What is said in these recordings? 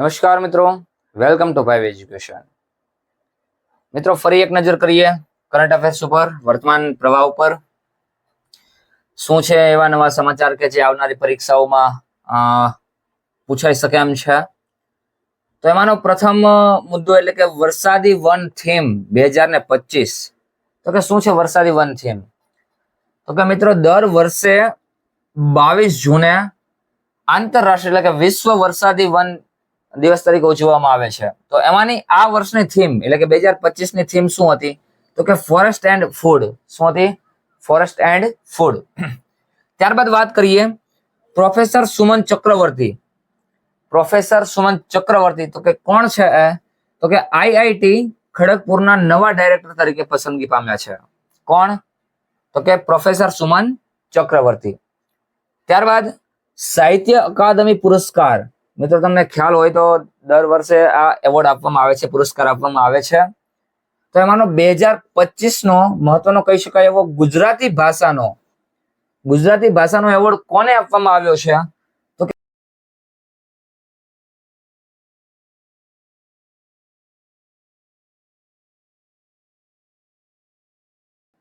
નમસ્કાર મિત્રો. Welcome to five education મિત્રો, ફરી એક નજર કરીએ કરંટ અફેર્સ ઉપર, વર્તમાન પ્રવાહ ઉપર. શું છે એવા નવા સમાચાર કે જે આવનારી પરીક્ષાઓમાં પૂછાઈ શકે એમ છે? તો એમાંનો પ્રથમ મુદ્દો એટલે કે વરસાદી વન થીમ બે હજાર ને પચીસ. તો કે શું છે વરસાદી વન થીમ? તો કે મિત્રો, દર વર્ષે બાવીસ જૂને આંતરરાષ્ટ્રીય એટલે કે વિશ્વ વરસાદી વન દિવસ તરીકે ઉજવવામાં આવે છે. તો એમાંની આ વર્ષની થીમ એટલે કે બે હજાર પચીસની થીમ શું હતી? તો કે ફોરેસ્ટ એન્ડ ફૂડ શું હતી? ફોરેસ્ટ એન્ડ ફૂડ ત્યારબાદ વાત કરીએ પ્રોફેસર સુમન ચક્રવર્તી. પ્રોફેસર સુમન ચક્રવર્તી, તો કે કોણ છે એ? તો કે આઈઆઈટી ખડગપુરના નવા ડાયરેક્ટર તરીકે પસંદગી પામ્યા છે. કોણ? તો કે પ્રોફેસર સુમન ચક્રવર્તી. ત્યારબાદ સાહિત્ય અકાદમી પુરસ્કાર. મિત્રો, તમને ખ્યાલ હોય તો દર વર્ષે આ એવોર્ડ આપવામાં આવે છે, પુરસ્કાર આપવામાં આવે છે. તો એમાંનો બે હજાર પચીસ નો મહત્વનો કહી શકાય એવો ગુજરાતી ભાષાનો ગુજરાતી ભાષાનો એવોર્ડ કોને આપવામાં આવ્યો છે?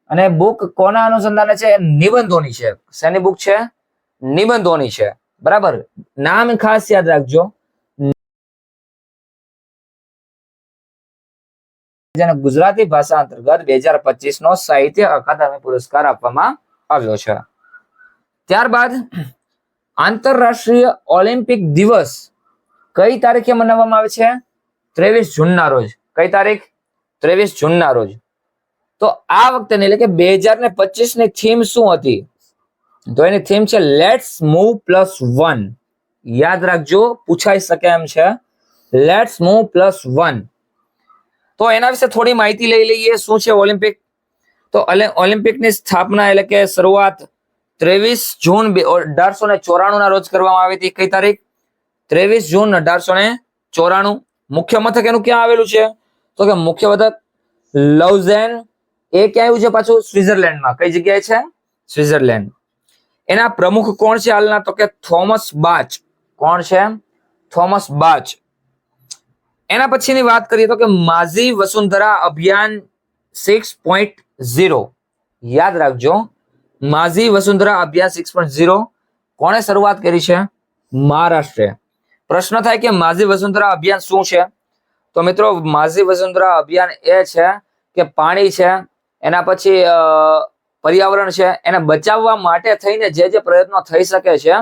અને બુક કોના અનુસંધાને છે? નિબંધોની છે. શેની બુક છે? નિબંધોની છે. બરાબર? નામ ખાસ યાદ રાખજો. જેને ગુજરાતી ભાષા અંતર્ગત બે હજાર પચીસ નો સાહિત્ય અકાદમી પુરસ્કાર આપવામાં આવ્યો છે. ત્યારબાદ આંતરરાષ્ટ્રીય ઓલિમ્પિક દિવસ કઈ તારીખે મનાવવામાં આવે છે? ત્રેવીસ જૂન ના રોજ. કઈ તારીખ? ત્રેવીસ જૂનના રોજ. તો આ વખતે એટલે કે બે હજાર ને પચીસની થીમ શું હતી? તો એની થીમ છે લેટ્સ મૂવ પ્લસ વન યાદ રાખજો, પૂછાઈ શકે એમ છે. લેટ્સ મૂવ પ્લસ વન તો એના વિશે થોડી માહિતી લઈ લઈએ, શું છે ઓલિમ્પિક તો ઓલે- ઓલિમ્પિકની સ્થાપના એટલે કે શરૂઆત ત્રેવીસ જૂન અઢારસો ને ચોરાણું ના રોજ કરવામાં આવી હતી. કઈ તારીખ? ત્રેવીસ જૂન અઢારસો ને ચોરાણું. મુખ્ય મથક એનું ક્યાં આવેલું છે? તો કે મુખ્ય મથક લવઝેન એ ક્યાં આવ્યું છે પાછું? સ્વિટરલેન્ડમાં કઈ જગ્યાએ છે? સ્વિટ્ઝરલેન્ડ. એના પ્રમુખ કોણ છે હાલના? તો કે થોમસ બાચ કોણ છે? થોમસ બાચ એના પછીની વાત કરીએ તો કે માઝી વસુંધરા અભિયાન સિક્સ પોઈન્ટ ઝીરો યાદ રાખજો માઝી વસુંધરા અભિયાન સિક્સ પોઈન્ટ ઝીરો કોણે શરૂઆત કરી છે? મહારાષ્ટ્રે. પ્રશ્ન થાય કે માઝી વસુંધરા અભિયાન શું છે? તો મિત્રો માઝી વસુંધરા અભિયાન એ છે કે પાણી છે, એના પછી પર્યાવરણ છે, એને બચાવવા માટે થઈને જે જે પ્રયત્નો થઈ શકે છે,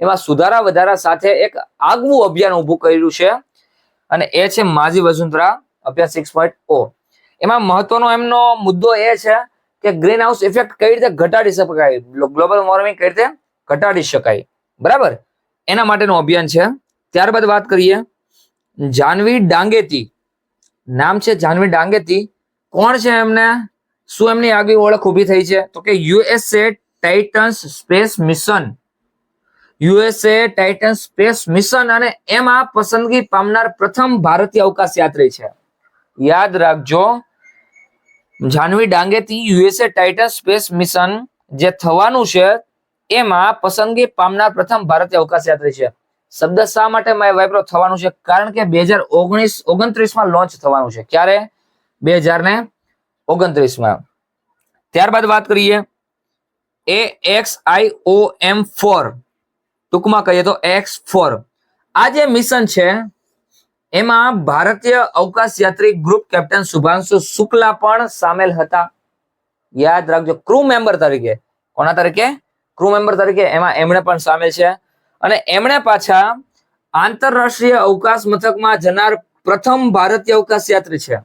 એમાં સુધારા વધારા સાથે એક આગવું અભિયાન ઊભું કર્યું છે. અને એ છે માજી વસુંધરા અભિયાન સિક્સ પોઈન્ટ ઓ. એમાં મહત્વનો એમનો મુદ્દો એ છે કે ગ્રીન હાઉસ ઇફેક્ટ કઈ રીતે ઘટાડી શકાય? ગ્લોબલ વોર્મિંગ કઈ રીતે ઘટાડી શકાય? બરાબર? એના માટેનું અભિયાન છે. ત્યારબાદ વાત કરીએ. જાનવી ડાંગેતી. નામ છે જાનવી ડાંગેતી. કોણ છે એમને? શું એમની આગવી ઓળખ ઊભી થઈ છે? તો કે USA Titans space mission. USA Titan space mission અને એમાં પસંદગી પામનાર પ્રથમ ભારતીય અવકાશ યાત્રી છે. યાદ રાખજો, Jahnavi Dangeti USA Titan space mission જે થવાનું છે, એમાં પસંદગી પામનાર પ્રથમ ભારતીય અવકાશ યાત્રી છે. શબ્દ શા માટે મારે વાપરો? થવાનું છે કારણ કે બે હજાર ઓગણીસ ઓગણત્રીસમાં લોન્ચ થવાનું છે. ક્યારે? બે હજાર ને ઓગણત્રીસમાં. ત્યારબાદ વાત કરીએ એ એક્સ આઈ ઓ એમ ફોર ટૂંકમાં કહીએ તો એક્સ ફોર આ જે મિશન છે, એમાં ભારતીય અવકાશ યાત્રી ગ્રુપ કેપ્ટન શુભાંશુ શુક્લા પણ સામેલ હતા. યાદ રાખજો ક્રૂ મેમ્બર તરીકે. કોના તરીકે? ક્રૂ મેમ્બર તરીકે. એમાં એમણે પણ સામેલ છે. અને એમણે પાછા આંતરરાષ્ટ્રીય અવકાશ મથકમાં જનાર પ્રથમ ભારતીય અવકાશ યાત્રી છે.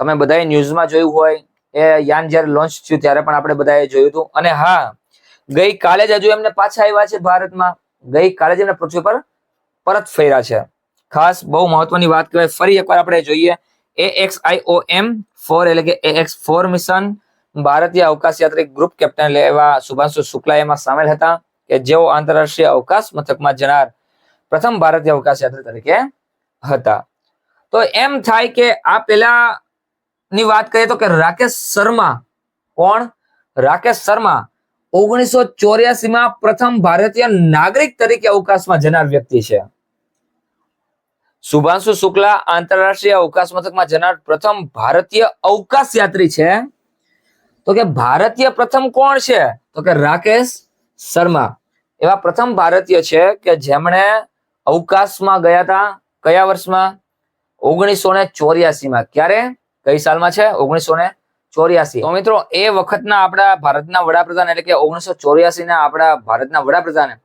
તમે બધાએ ન્યૂઝમાં જોયું હોય, એ યાન જ્યારે લોન્ચ થયું ત્યારે પણ આપણે બધાએ જોયું હતું. અને હા, ગઈ કાલે જ હજુ એમને પાછા આવ્યા છે ભારતમાં. ગઈ કાલે જ એમને પૃથ્વી પર પરત ફર્યા છે. ખાસ બહુ મહત્વની વાત કહેવાય, ફરી એકવાર આપણે જોઈએ. એ એક્સ આઈ ઓ એમ ફોર એટલે કે એ એક્સ ફોર મિશન ભારતીય અવકાશ યાત્રી ગ્રુપ કેપ્ટન લેવા શુભાંશુ શુક્લા એમાં સામેલ હતા કે જેઓ આંતરરાષ્ટ્રીય અવકાશ મથકમાં જનાર પ્રથમ ભારતીય અવકાશ યાત્રી તરીકે હતા. તો એમ થાય કે આ પેલા ની વાત કરીએ તો કે રાકેશ શર્મા કોણ? રાકેશ શર્મા ઓગણીસો ચોર્યાસી માં પ્રથમ ભારતીય નાગરિક તરીકે અવકાશમાં જનાર વ્યક્તિ છે. શુભાંશુ શુક્લા આંતરરાષ્ટ્રીય અવકાશ મથકમાં જનાર પ્રથમ ભારતીય અવકાશ યાત્રી છે. તો કે ભારતીય પ્રથમ કોણ છે? તો કે રાકેશ શર્મા. એવા પ્રથમ ભારતીય છે કે જેમણે અવકાશમાં ગયા હતા. કયા વર્ષમાં? ઓગણીસો ને ચોર્યાસી માં ક્યારે? કઈ સાલમાં છે? ઓગણીસો ને ચોર્યાસી. તો મિત્રો, એ વખતના આપણા ભારતના વડાપ્રધાન એટલે કે ઓગણીસો ચોર્યાસી ના આપણા ભારતના વડાપ્રધાન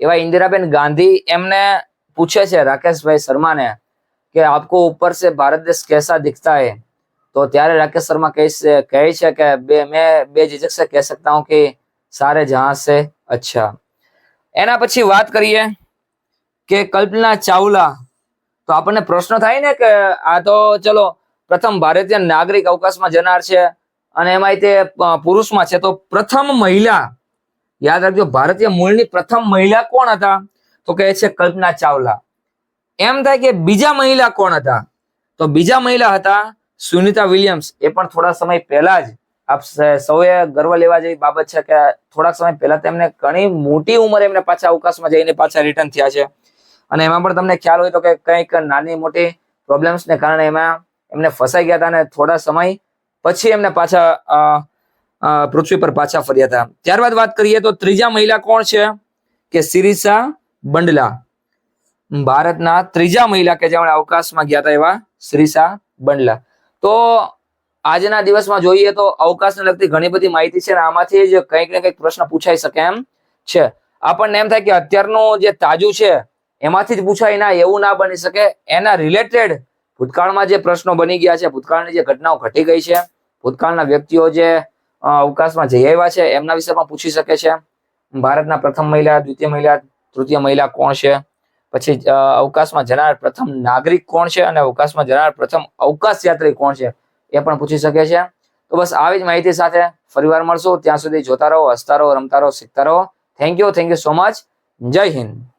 એવા ઇન્દિરાબેન ગાંધી એમને પૂછે છે, રાકેશભાઈ શર્માને, કે આપકો ઉપર સે ભારત દેશ કેસા દિખતા હે? તો ત્યારે રાકેશ શર્મા કહે છે કહે છે કે, બે, મેં બે ઝિઝક સે કહી શકતા હું કે સારે જહાં સે અચ્છા. એના પછી વાત કરીએ કે કલ્પના ચાવલા. તો આપણને પ્રશ્ન થાય ને કે આ તો ચલો પ્રથમ ભારતીય નાગરિક અવકાશમાં જનાર છે અને એમાંય તે પુરુષમાં છે. તો પ્રથમ મહિલા, યાદ રાખજો, ભારતીય મૂળની પ્રથમ મહિલા કોણ હતા? તો કહે છે કલ્પના ચાવલા. એમ થાય કે બીજા મહિલા કોણ હતા? તો બીજા મહિલા હતા સુનિતા વિલિયમ્સ. એ પણ થોડા સમય પહેલા જ, આપ સૌએ ગર્વ લેવા જેવી બાબત છે કે થોડાક સમય પહેલા તેમને ઘણી મોટી ઉંમરે એમને પાછા અવકાશમાં જઈને પાછા રિટર્ન થયા છે. અને એમાં પણ તમને ખ્યાલ હોય તો કે કંઈક નાની મોટી પ્રોબ્લેમ્સને કારણે એમાં એમને ફસાઈ ગયા હતા અને થોડા સમય પછી એમને પાછા પૃથ્વી પર પાછા ફર્યા હતા. ત્યારબાદ વાત કરીએ તો ત્રીજા મહિલા કોણ છે? કે સિરિસા બંડલા. ભારતના ત્રીજા મહિલા કે જેમણે અવકાશમાં ગયા હતા એવા શ્રીસા બંડલા. તો આજના દિવસમાં જોઈએ તો અવકાશને લગતી ઘણી બધી માહિતી છે અને આમાંથી જ કંઈક ને કંઈક પ્રશ્ન પૂછાઈ શકે એમ છે. આપણને એમ થાય કે અત્યારનું જે તાજું છે, એમાંથી જ પૂછાય ના, એવું ના બની શકે. એના રિલેટેડ ભૂતકાળમાં જે પ્રશ્નો બની ગયા છે, ભૂતકાળની જે ઘટનાઓ ઘટી ગઈ છે, ભૂતકાળના વ્યક્તિઓ જે અવકાશમાં જઈ આવ્યા છે, એમના વિશે પણ પૂછી શકે છે. ભારતના પ્રથમ મહિલા, દ્વિતીય મહિલા, તૃતીય મહિલા કોણ છે? પછી અવકાશમાં જનાર પ્રથમ નાગરિક કોણ છે અને અવકાશમાં જનાર પ્રથમ અવકાશ યાત્રી કોણ છે, એ પણ પૂછી શકે છે. તો બસ આવી જ માહિતી સાથે ફરીવાર મળશું. ત્યાં સુધી જોતા રહો, હસતા રહો, રમતા રહો, શીખતા રહો. Thank you thank you so much જય હિન્દ.